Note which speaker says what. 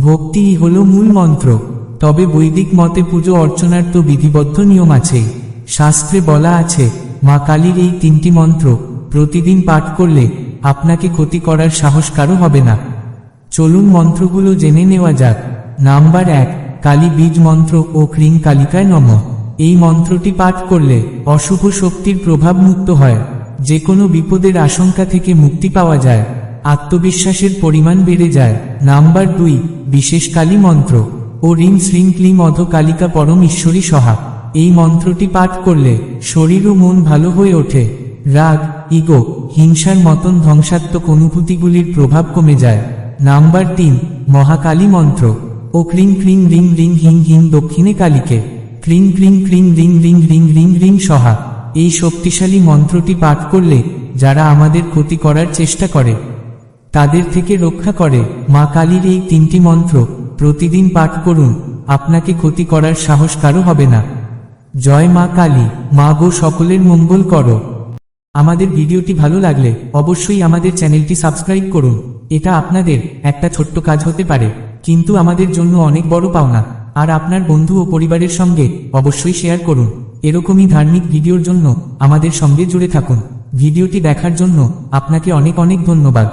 Speaker 1: ভক্তিই হল মূল মন্ত্র। তবে বৈদিক মতে পুজো অর্চনার তো বিধিবদ্ধ নিয়ম আছে। শাস্ত্রে বলা আছে, মা কালীর এই তিনটি মন্ত্র প্রতিদিন পাঠ করলে আপনাকে ক্ষতি করার সাহস কারও হবে না। চলুন মন্ত্রগুলো জেনে নেওয়া যাক। নাম্বার এক, কালী বীজ মন্ত্র ও ক্রিং কালিকায় নম। এই মন্ত্রটি পাঠ করলে অশুভ শক্তির প্রভাব মুক্ত হয়। যে কোনো বিপদের আশঙ্কা থেকে মুক্তি পাওয়া যায়। আত্মবিশ্বাসের পরিমাণ বেড়ে যায়। নাম্বার দুই বিশেষ কালী মন্ত্র ও রিং শ্রিং ক্লিং অধ কালিকা পরম ঈশ্বরী সহা এই মন্ত্রটি পাঠ করলে শরীর ও মন ভালো হয়ে ওঠে। রাগ, ইগো, হিংসার মতন ধ্বংসাত্মক অনুভূতিগুলির প্রভাব কমে যায়। নাম্বার তিন, মহাকালী মন্ত্র ও ক্রিং ক্রিং রিং রিং হিং হিং দক্ষিণে কালীকে ক্রিং ক্রিং ক্রিং রিং রিং রিং রিং রিং সহা এই শক্তিশালী মন্ত্রটি পাঠ করলে যারা আমাদের ক্ষতি করার চেষ্টা করে তাদের থেকে রক্ষা করে মা কালীর এই তিনটি মন্ত্র প্রতিদিন পাঠ করুন, আপনাকে ক্ষতি করার সাহস কারও হবে না। জয় মা কালী, মা গো সকলের মঙ্গল করো। আমাদের ভিডিওটি ভালো লাগলে অবশ্যই আমাদের চ্যানেলটি সাবস্ক্রাইব করুন, এটা আপনাদের একটা ছোট্ট কাজ হতে পারে, কিন্তু আমাদের জন্য অনেক বড় পাওনা, আর আপনার বন্ধু ও পরিবারের সঙ্গে অবশ্যই শেয়ার করুন, এরকমই ধার্মিক ভিডিওর জন্য আমাদের সঙ্গে জুড়ে থাকুন। ভিডিওটি দেখার জন্য আপনাকে অনেক অনেক ধন্যবাদ।